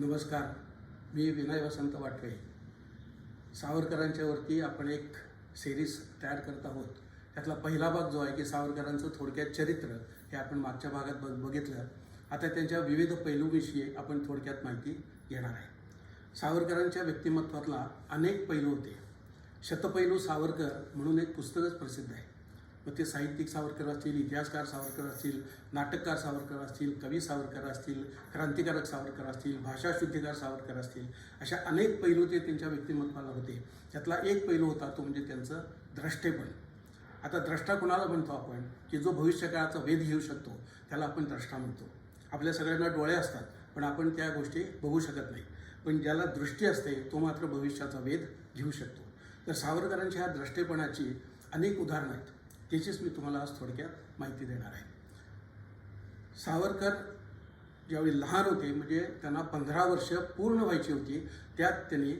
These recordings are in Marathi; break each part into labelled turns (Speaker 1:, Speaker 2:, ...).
Speaker 1: नमस्कार मी विनय वसंत वाटवे सावरकरांच्यावरती आपण एक सिरीज तयार करत आहोत. त्यातला पहिला भाग जो आहे की सावरकरांचं थोडक्यात चरित्र हे आपण मागच्या भागात बघ बघितलं. आता त्यांच्या विविध पैलूविषयी आपण थोडक्यात माहिती घेणार आहे. सावरकरांच्या व्यक्तिमत्वातला अनेक पैलू होते. शतपैलू सावरकर म्हणून एक पुस्तकच प्रसिद्ध आहे. मग ते साहित्यिक सावरकर असतील इतिहासकार सावरकर असतील नाटककार सावरकर असतील कवी सावरकर असतील क्रांतिकारक सावरकर असतील भाषाशुद्धीकार सावरकर असतील अशा अनेक पैलू ते त्यांच्या व्यक्तिमत्वाला होते. त्यातला एक पैलू होता तो म्हणजे त्यांचं द्रष्टेपण. आता द्रष्टा कोणाला म्हणतो आपण? की जो भविष्यकाळाचा वेध घेऊ शकतो त्याला आपण द्रष्टा म्हणतो. आपल्या सगळ्यांना डोळे असतात पण आपण त्या गोष्टी बघू शकत नाही. पण ज्याला दृष्टी असते तो मात्र भविष्याचा वेध घेऊ शकतो. तर सावरकरांच्या ह्या द्रष्टेपणाची अनेक उदाहरणं आहेत. त्याचीच मी तुम्हाला आज थोडक्यात माहिती देणार आहे. सावरकर ज्यावेळी लहान होते म्हणजे त्यांना पंधरा वर्ष पूर्ण व्हायची होती त्यात त्यांनी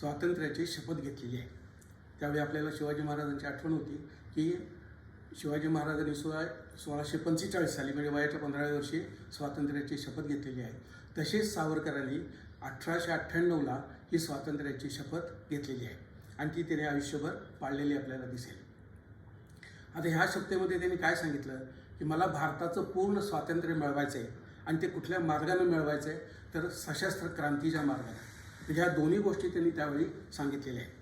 Speaker 1: स्वातंत्र्याची शपथ घेतलेली आहे. त्यावेळी आपल्याला शिवाजी महाराजांची आठवण होती की शिवाजी महाराजांनी सोळा सोळाशे पंचेचाळीस साली म्हणजे वयाच्या पंधराव्या वर्षी स्वातंत्र्याची शपथ घेतलेली आहे. तसेच सावरकरांनी अठराशे अठ्ठ्याण्णवला ही स्वातंत्र्याची शपथ घेतलेली आहे. आणि ती त्याने आयुष्यभर पाळलेली आपल्याला दिसेल. आता ह्या शब्देमध्ये त्यांनी काय सांगितलं? की मला भारताचं पूर्ण स्वातंत्र्य मिळवायचं आहे आणि ते कुठल्या मार्गानं मिळवायचं आहे तर सशस्त्र क्रांतीच्या मार्गाने. म्हणजे ह्या दोन्ही गोष्टी त्यांनी त्यावेळी सांगितलेल्या आहेत.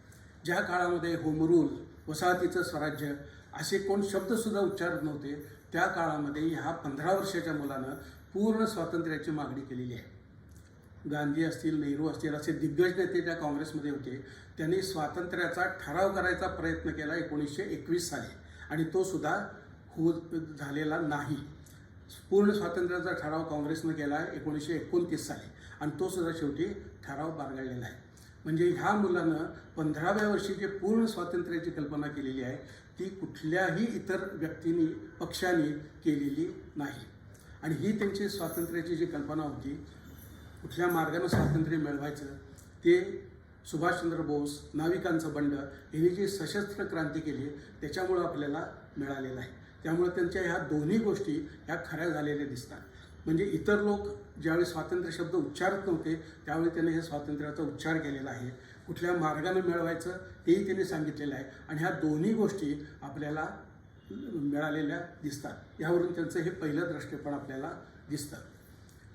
Speaker 1: ज्या काळामध्ये होमरूल वसाहतीचं स्वराज्य असे कोण शब्दसुद्धा उच्चारत नव्हते त्या काळामध्ये ह्या पंधरा वर्षाच्या मुलानं पूर्ण स्वातंत्र्याची मागणी केलेली आहे. गांधी असतील नेहरू असतील असे दिग्गज नेते त्या काँग्रेसमध्ये होते. त्यांनी स्वातंत्र्याचा ठराव करायचा प्रयत्न केला एकोणीसशे एकवीस साली. आणि तो सुद्धा खूप झालेला नाही. पूर्ण स्वातंत्र्याचा ठराव काँग्रेसनं केला आहे एकोणीसशे एकोणतीस साली. आणि तो सुद्धा शेवटी ठराव बारगळलेला आहे. म्हणजे ह्या मुलानं पंधराव्या वर्षी जे पूर्ण स्वातंत्र्याची कल्पना केलेली आहे ती कुठल्याही इतर व्यक्तींनी पक्षांनी केलेली नाही. आणि ही त्यांची स्वातंत्र्याची जी कल्पना होती कुठल्या मार्गानं स्वातंत्र्य मिळवायचं ते सुभाषचंद्र बोस नाविकांचं बंड यांनी जी सशस्त्र क्रांती केली त्याच्यामुळं आपल्याला मिळालेलं आहे. त्यामुळे त्यांच्या ह्या दोन्ही गोष्टी ह्या खऱ्या झालेल्या दिसतात. म्हणजे इतर लोक ज्यावेळी स्वातंत्र्य शब्द उच्चारत नव्हते त्यावेळी त्यांनी हे स्वातंत्र्याचा उच्चार केलेला आहे. कुठल्या मार्गाने मिळवायचं तेही त्यांनी सांगितलेलं आहे. आणि ह्या दोन्ही गोष्टी आपल्याला मिळालेल्या दिसतात. यावरून त्यांचं हे पहिलं दृष्टेपण आपल्याला दिसतं.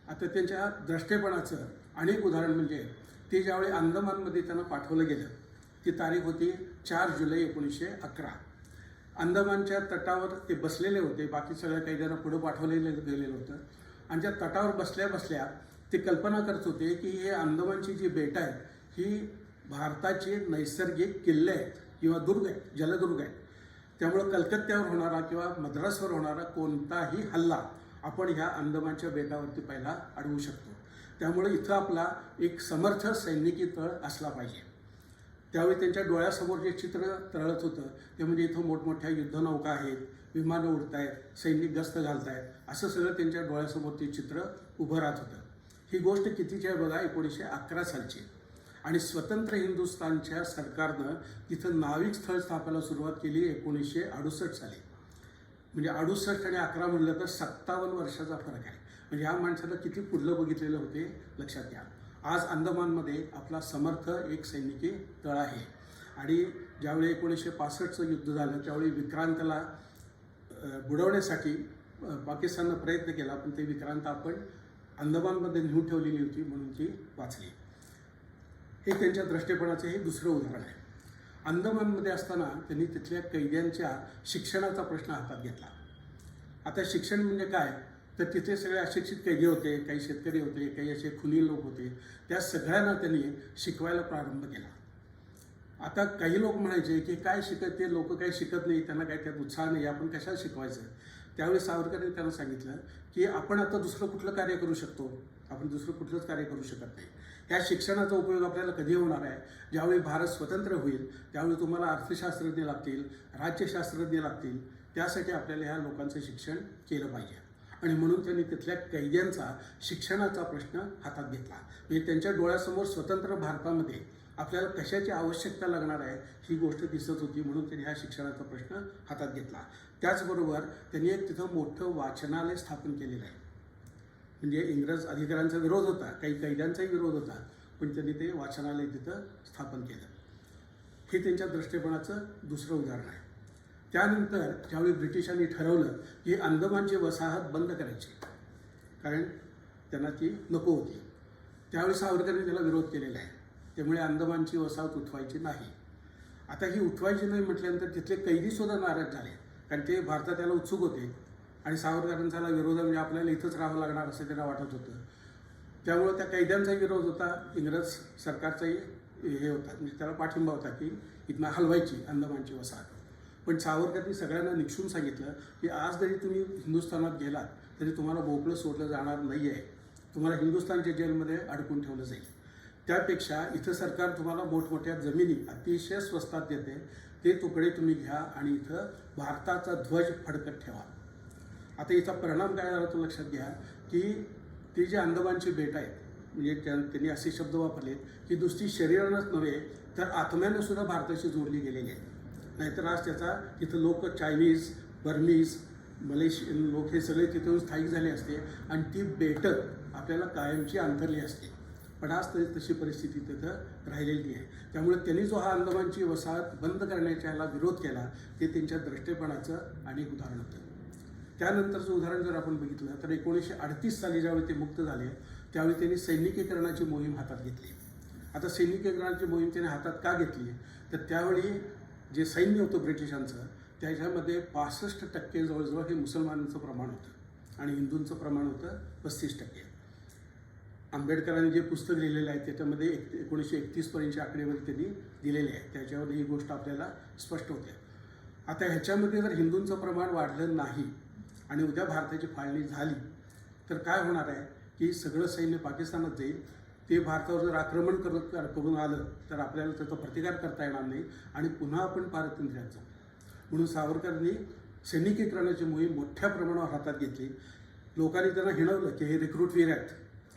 Speaker 1: आता त्यांच्या दृष्टेपणाचं अनेक उदाहरण म्हणजे ते ज्यावेळी अंदमानमध्ये त्यांना पाठवलं गेलं ती तारीख होती चार जुलै एकोणीसशे अकरा. अंदमानच्या तटावर ते बसलेले होते बाकी सगळ्या कैद्यांना पुढं पाठवलेलं गेलेलं होतं. आणि त्या तटावर बसल्या बसल्या ते कल्पना करत होते की हे अंदमानची जी बेटं आहेत ही भारताचे नैसर्गिक किल्ले आहेत किंवा दुर्ग आहेत जलदुर्ग आहेत. त्यामुळं कलकत्त्यावर होणारा किंवा मद्रासवर होणारा कोणताही हल्ला आपण ह्या अंदमानच्या बेटावरती पहिला अडवू शकतो. त्यामुळे इथं आपला एक समर्थ सैनिकी तळ असला पाहिजे. त्यावेळी त्यांच्या डोळ्यासमोर जे चित्र तळत होतं ते म्हणजे इथं मोठमोठ्या युद्धनौका आहेत विमानं उडत आहेत सैनिक गस्त घालत आहेत असं सगळं त्यांच्या डोळ्यासमोर ते चित्र उभं राहत होतं. ही गोष्ट कितीची आहे बघा एकोणीसशे अकरा सालची. आणि स्वतंत्र हिंदुस्थानच्या सरकारनं तिथं नाविक स्थळ स्थापनाला सुरुवात केली एकोणीसशे अडुसष्ट साली. म्हणजे अडुसष्ट आणि अकरा म्हणलं तर सत्तावन्न वर्षाचा फरक आहे. म्हणजे ह्या माणसाला किती पुढलं बघितलेलं होते लक्षात घ्या. आज अंदमानमध्ये आपला समर्थ एक सैनिकी तळ आहे. आणि ज्यावेळी एकोणीसशे पासष्टचं युद्ध झालं त्यावेळी विक्रांतला बुडवण्यासाठी पाकिस्ताननं प्रयत्न केला पण ते विक्रांत आपण अंदमानमध्ये नेऊन ठेवलेली होती म्हणून ती वाचली. हे त्यांच्या द्रष्टेपणाचं हे दुसरं उदाहरण आहे. अंदमानमध्ये असताना त्यांनी तिथल्या कैद्यांच्या शिक्षणाचा प्रश्न हातात घेतला. आता शिक्षण म्हणजे काय? तर तिथे सगळे अशिक्षित कैदी होते काही शेतकरी होते काही असे खुनी लोक होते. त्या सगळ्यांना त्यांनी शिकवायला प्रारंभ केला. आता काही लोक म्हणायचे की काय शिकत ते लोक काही शिकत नाही त्यांना काही त्यात उत्साह नाही आपण कशाला शिकवायचं? त्यावेळी सावरकरांनी त्यांना सांगितलं की आपण आता दुसरं कुठलं कार्य करू शकतो? आपण दुसरं कुठलंच कार्य करू शकत नाही. या शिक्षणाचा उपयोग आपल्याला कधी होणार आहे? ज्यावेळी भारत स्वतंत्र होईल त्यावेळी तुम्हाला अर्थशास्त्रज्ञ लागतील राज्यशास्त्रज्ञ लागतील. त्यासाठी आपल्याला ह्या लोकांचं शिक्षण केलं पाहिजे. आणि म्हणून त्यांनी तिथल्या कैद्यांचा शिक्षणाचा प्रश्न हातात घेतला. म्हणजे त्यांच्या डोळ्यासमोर स्वतंत्र भारतामध्ये आपल्याला कशाची आवश्यकता लागणार आहे ही गोष्ट दिसत होती म्हणून त्यांनी ह्या शिक्षणाचा प्रश्न हातात घेतला. त्याचबरोबर त्यांनी एक तिथं मोठं वाचनालय स्थापन केलेलं आहे. म्हणजे इंग्रज अधिकाऱ्यांचा विरोध होता काही कैद्यांचाही विरोध होता पण त्यांनी ते वाचनालय तिथं स्थापन केलं. हे त्यांच्या दृष्टिकोनाचं दुसरं उदाहरण आहे. त्यानंतर ज्यावेळी ब्रिटिशांनी ठरवलं की अंदमानची वसाहत बंद करायची कारण त्यांना ती नको होती त्यावेळी सावरकरांनी त्याला विरोध केलेला आहे. त्यामुळे अंदमानची वसाहत उठवायची नाही. आता ही उठवायची नाही म्हटल्यानंतर तिथले कैदीसुद्धा नाराज झाले कारण ते भारतात यायला उत्सुक होते आणि सावरकरांचा विरोध म्हणजे आपल्याला इथंच राहावं लागणार असं त्यांना वाटत होतं. त्यामुळं त्या कैद्यांचाही विरोध होता इंग्रज सरकारचाही हे होता म्हणजे त्याला पाठिंबा होता की इथनं हलवायची अंदमानची वसाहत. पण सावरकरांनी सगळ्यांना निक्षून सांगितलं की आज जरी तुम्ही हिंदुस्थानात गेलात तरी तुम्हाला भोपळं सोडलं जाणार नाही आहे तुम्हाला हिंदुस्थानच्या जेलमध्ये अडकून ठेवलं जाईल. त्यापेक्षा इथं सरकार तुम्हाला मोठमोठ्या जमिनी अतिशय स्वस्तात देते. ते तुकडे तुम्ही घ्या आणि इथं भारताचा ध्वज फडकत ठेवा. आता याचा परिणाम काय झाला तो लक्षात घ्या की ती जी अंदमानची बेट आहेत म्हणजे त्या त्यांनी असे शब्द वापरले की दुसरी शरीरानंच नव्हे तर आत्म्यानं सुद्धा भारताशी जोडली गेलेली आहे नाहीतर आज त्याचा तिथं लोक चायनीज बर्मीज मलेशियन लोक हे सगळे तिथून स्थायिक झाले असते आणि ती बेटं आपल्याला कायमची अंतरली असते. पण आज तरी तशी परिस्थिती तिथं राहिलेली आहे. त्यामुळे त्यांनी जो हा अंदमानची वसाहत बंद करण्याच्या ह्याला विरोध केला ते त्यांच्या दृष्टेपणाचं आणि उदाहरण होतं. त्यानंतरचं उदाहरण जर आपण बघितलं तर एकोणीसशे अडतीस साली ज्यावेळी ते मुक्त झाले त्यावेळी त्यांनी सैनिकीकरणाची मोहीम हातात घेतली. आता सैनिकीकरणाची मोहीम त्याने हातात का घेतली? तर त्यावेळी जे सैन्य होतं ब्रिटिशांचं त्याच्यामध्ये पासष्ट टक्के जवळजवळ हे मुसलमानांचं प्रमाण होतं. आणि हिंदूंचं प्रमाण होतं पस्तीस टक्के. आंबेडकरांनी जे पुस्तक लिहिलेलं आहे त्याच्यामध्ये एक एकोणीसशे एकतीसपर्यंतच्या आकडेवारी त्यांनी दिलेली आहे. त्याच्यावर ही गोष्ट आपल्याला स्पष्ट होते. आता ह्याच्यामध्ये जर हिंदूंचं प्रमाण वाढलं नाही आणि उद्या भारताची फाळणी झाली तर काय होणार आहे की सगळं सैन्य पाकिस्तानात जाईल? ते भारतावर जर आक्रमण करत करून आलं तर आपल्याला त्याचा प्रतिकार करता येणार नाही आणि पुन्हा आपण पारतंत्र्याचा म्हणून सावरकरांनी सैनिकीकरणाची मोहीम मोठ्या प्रमाणावर हातात घेतली. लोकांनी त्यांना हिणवलं की हे रिक्रूट वीर आहेत.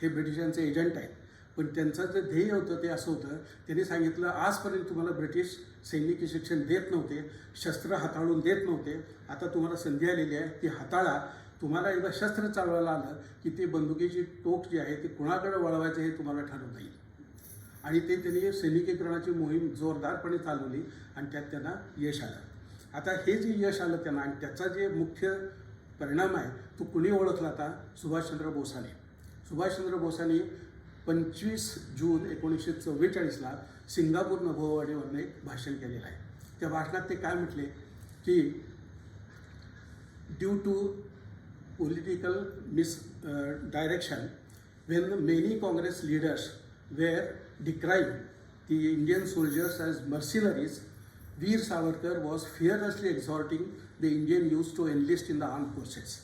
Speaker 1: हे ब्रिटिशांचे एजंट आहेत. पण त्यांचं जे ध्येय होतं ते असं होतं. त्यांनी सांगितलं आजपर्यंत तुम्हाला ब्रिटिश सैनिकी शिक्षण देत नव्हते शस्त्र हाताळून देत नव्हते. आता तुम्हाला संधी आलेली आहे. ती हाताळा. तुम्हाला एकदा शस्त्र चालवायला आलं की ते बंदुकीची टोक जी आहे ती कुणाकडे वळवायचं हे तुम्हाला ठरवता येईल. आणि ते त्यांनी सैनिकीकरणाची मोहीम जोरदारपणे चालवली आणि त्यात त्यांना यश आलं. आता हे जे यश आलं त्यांना आणि त्याचा जे मुख्य परिणाम आहे तो कुणी ओळखला आता? सुभाषचंद्र बोसाने. सुभाषचंद्र बोसाने पंचवीस जून एकोणीसशे चव्वेचाळीसला सिंगापूर नभोवाणीवरनं एक भाषण केलेलं आहे. त्या भाषणात ते काय म्हटले? की due to political misdirection when many Congress leaders were decrying the Indian soldiers as mercenaries, Veer Savarkar was fearlessly exhorting the Indian youth to enlist in the armed forces.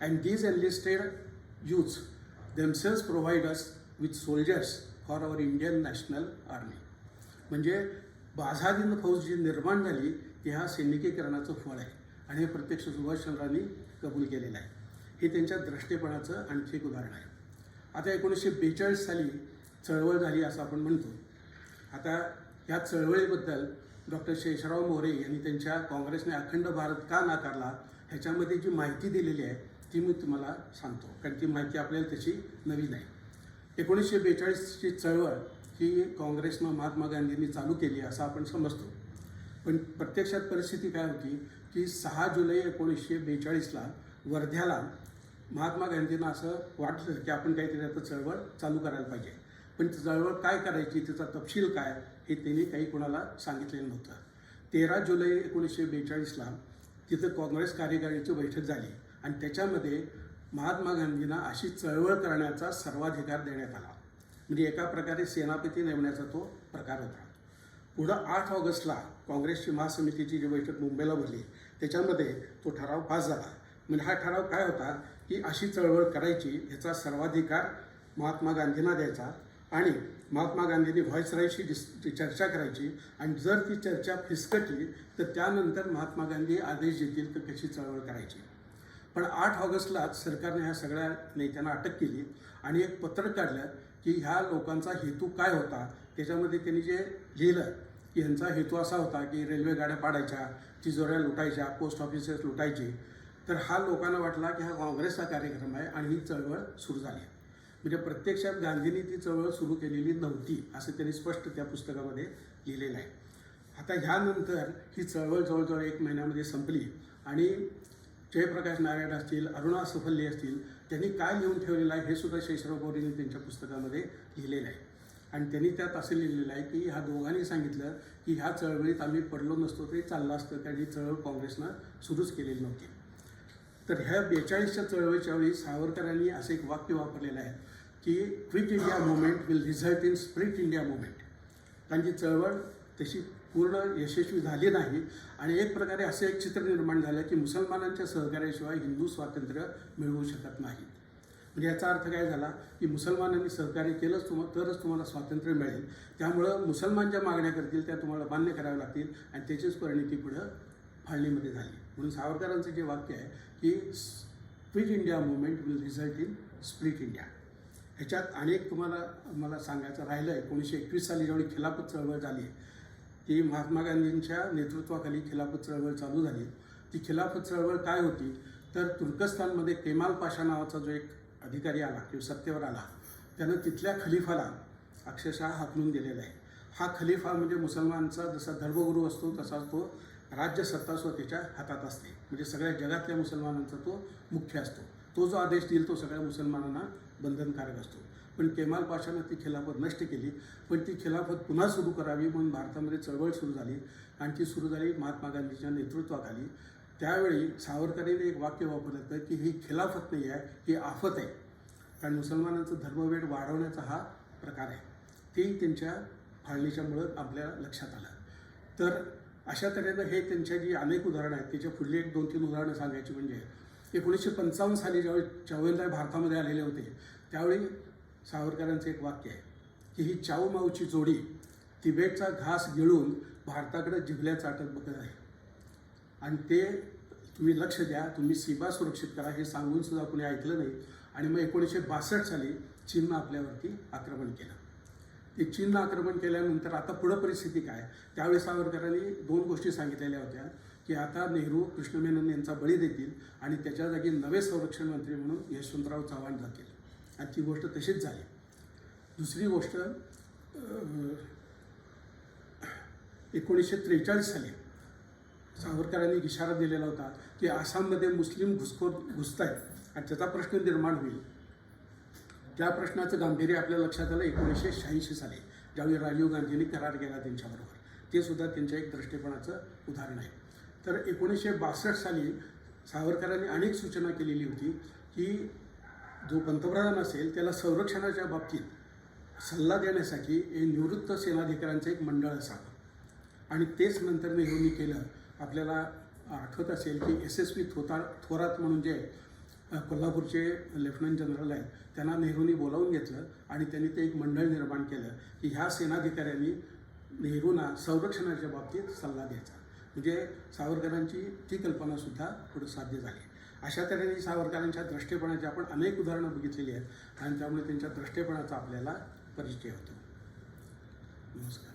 Speaker 1: And these enlisted youths themselves provide us with soldiers for our Indian National Army. म्हणजे बाझादीन फौज जी निर्माण झाली ती हा सैनिकीकरणाचं फळ आहे आणि हे प्रत्यक्ष सुभाषचंद्रांनी कबूल केलेलं आहे हे त्यांच्या द्रष्टेपणाचं आणखी एक उदाहरण आहे. आता एकोणीसशे बेचाळीस साली चळवळ झाली असं आपण म्हणतो. आता या चळवळीबद्दल डॉक्टर शेषराव मोरे यांनी त्यांच्या काँग्रेसने अखंड भारत का नाकारला ह्याच्यामध्ये जी माहिती दिलेली आहे ती मी तुम्हाला सांगतो. कारण ती माहिती आपल्याला तशी नवीन आहे एकोणीसशे बेचाळीसची चळवळ ही काँग्रेसनं महात्मा गांधींनी चालू केली असं आपण समजतो. पण प्रत्यक्षात परिस्थिती काय होती की सहा जुलै एकोणीसशे बेचाळीसला वर्ध्याला महात्मा गांधींना असं वाटलं की आपण काहीतरी आता चळवळ चालू करायला पाहिजे. पण ती चळवळ काय करायची तिचा तपशील काय हे त्यांनी काही कोणाला सांगितलेलं नव्हतं. तेरा जुलै एकोणीसशे बेचाळीसला तिथं काँग्रेस कार्यकारिणीची बैठक झाली आणि त्याच्यामध्ये महात्मा गांधींना अशी चळवळ करण्याचा सर्वाधिकार देण्यात आला. म्हणजे एका प्रकारे सेनापती नेमण्याचा तो प्रकार होता. पुढं आठ ऑगस्टला काँग्रेसची महासमितीची जी बैठक मुंबईला भरली त्याच्यामध्ये तो ठराव पास झाला. म्हणजे हा ठराव काय होता ही अशी चळवळ करायची ह्याचा सर्वाधिकार महात्मा गांधींना द्यायचा आणि महात्मा गांधींनी व्हॉइसरायशी डिस चर्चा करायची आणि जर ती चर्चा फिसकटली तर त्यानंतर महात्मा गांधी आदेश देतील तर कशी चळवळ करायची. पण आठ ऑगस्टलाच सरकारने ह्या सगळ्या नेत्यांना अटक केली आणि एक पत्र काढलं की ह्या लोकांचा हेतू काय होता त्याच्यामध्ये त्यांनी जे लिहिलं की ह्यांचा हेतू असा होता की रेल्वे गाड्या पाडायच्या तिजोऱ्या लुटायच्या पोस्ट ऑफिसेस लुटायची. तर हा लोकांना वाटला की हा काँग्रेसचा कार्यक्रम आहे आणि ही चळवळ सुरू झाली म्हणजे प्रत्यक्षात गांधींनी ती चळवळ सुरू केलेली नव्हती असं त्यांनी स्पष्ट त्या पुस्तकामध्ये लिहिलेलं आहे. आता ह्यानंतर ही चळवळ जवळजवळ एक महिन्यामध्ये संपली आणि जयप्रकाश नारायण असतील अरुणा सफल्ली असतील त्यांनी काय लिहून ठेवलेलं आहे हे सुद्धा शेषराव गौरींनी त्यांच्या पुस्तकामध्ये लिहिलेलं आहे. आणि त्यांनी त्यात असं लिहिलेलं आहे की ह्या दोघांनी सांगितलं की ह्या चळवळीत आम्ही पडलो नसतो तरी चाललं असतं कारण ही चळवळ काँग्रेसनं सुरूच केलेली नव्हती. तर ह्या बेचाळीसच्या चळवळीच्या वेळी सावरकरांनी असं एक वाक्य वापरलेलं आहे की quit India movement will result in split India movement कारण ती चळवळ तशी पूर्ण यशस्वी झाली नाही आणि एक प्रकारे असं एक चित्र निर्माण झालं की मुसलमानांच्या सहकार्याशिवाय हिंदू स्वातंत्र्य मिळवू शकत नाहीत. म्हणजे याचा अर्थ काय झाला की मुसलमानांनी सहकार्य केलंच तुम तरच तुम्हाला स्वातंत्र्य मिळेल. त्यामुळं मुसलमान ज्या मागण्या करतील त्या तुम्हाला मान्य कराव्या लागतील आणि त्याचीच परिणिती पुढं फाळणीमध्ये झाली. म्हणून सावरकरांचं जे वाक्य आहे की split India movement will result in split India ह्याच्यात अनेक तुम्हाला मला सांगायचं राहिलं आहे एकोणीसशे एकवीस साली जेवढी खिलाफत चळवळ झाली ती महात्मा गांधींच्या नेतृत्वाखाली खिलाफत चळवळ चालू झाली. ती खिलाफत चळवळ काय होती? तर तुर्कस्तानमध्ये केमाल पाशा नावाचा जो एक अधिकारी आला किंवा सत्तेवर आला त्यानं तिथल्या खलिफाला अक्षरशः हाकलून दिलेला आहे. हा खलिफा म्हणजे मुसलमानचा जसा धर्मगुरू असतो तसाच तो राज्य सत्ता त्याच्या हातात असते. म्हणजे सगळ्या जगातल्या मुसलमानांचा तो मुख्य असतो. तो जो आदेश देईल तो सगळ्या मुसलमानांना बंधनकारक असतो. पण केमाल पाशानं ती खिलाफत नष्ट केली. पण ती खिलाफत पुन्हा सुरू करावी म्हणून भारतामध्ये चळवळ सुरू झाली. आणि ती सुरू झाली महात्मा गांधीच्या नेतृत्वाखाली. त्यावेळी सावरकरांनी एक वाक्य वापरलं होतं की ही खिलाफत नाही आहे ही आफत आहे. कारण मुसलमानांचं धर्मवेड वाढवण्याचा हा प्रकार आहे. ते त्यांच्या फाळणीच्यामुळं आपल्याला लक्षात आलं. तर अशा तऱ्हेनं हे त्यांच्या जी अनेक उदाहरणं आहेत त्याच्या पुढली एक दोन तीन उदाहरणं सांगायची म्हणजे एकोणीसशे पंचावन्न साली ज्यावेळी चवनराय भारतामध्ये आलेले होते त्यावेळी सावरकरांचं एक वाक्य आहे की ही चाऊ माऊची जोडी तिबेटचा घास गिळून भारताकडे जिभल्या चाटत बघत आहे. आणि ते तुम्ही लक्ष द्या तुम्ही सीमा सुरक्षित करा हे सांगून सुद्धा कोणी ऐकलं नाही. आणि मग एकोणीसशे बासष्ट साली चीननं आपल्यावरती आक्रमण केलं. की चीननं आक्रमण केल्यानंतर आता पुढं परिस्थिती काय? त्यावेळी सावरकरांनी दोन गोष्टी सांगितलेल्या होत्या की आता नेहरू कृष्णमेनन यांचा बळी देतील आणि त्याच्या जागी नवे संरक्षण मंत्री म्हणून यशवंतराव चव्हाण जातील. आणि ती गोष्ट तशीच झाली. दुसरी गोष्ट एकोणीसशे त्रेचाळीस साली सावरकरांनी इशारा दिलेला होता की आसाममध्ये मुस्लिम घुसखोर घुसत आहेत आणि त्याचा प्रश्न निर्माण होईल. त्या प्रश्नाचं गांभीर्य आपल्या लक्षात आलं एकोणीसशे शहाऐंशी साली. ज्यावेळी राजीव गांधींनी करार केला त्यांच्याबरोबर. ते सुद्धा त्यांच्या एक दृष्टिकोनाचं उदाहरण आहे. तर एकोणीसशे बासष्ट साली सावरकरांनी अनेक सूचना केलेली होती की जो पंतप्रधान असेल त्याला संरक्षणाच्या बाबतीत सल्ला देण्यासाठी एक निवृत्त सेनाधिकाऱ्यांचं एक मंडळ असावं. आणि तेच नंतर नेहरूंनी केलं. आपल्याला आठवत असेल की एस एस पी थोताळ थोरात म्हणून जे कोल्हापूरचे लेफ्टनंट जनरल आहेत. त्यांना नेहरूंनी बोलावून घेतलं आणि त्यांनी ते एक मंडळ निर्माण केलं की ह्या सेनाधिकाऱ्यांनी नेहरूंना संरक्षणाच्या बाबतीत सल्ला द्यायचा. म्हणजे सावरकरांची ती कल्पनासुद्धा पुढे साध्य झाली. अशा तऱ्हेने सावरकरांच्या दृष्टेपणाची आपण अनेक उदाहरणं बघितलेली आहेत आणि त्यामुळे त्यांच्या दृष्टेपणाचा आपल्याला परिचय होतो. नमस्कार.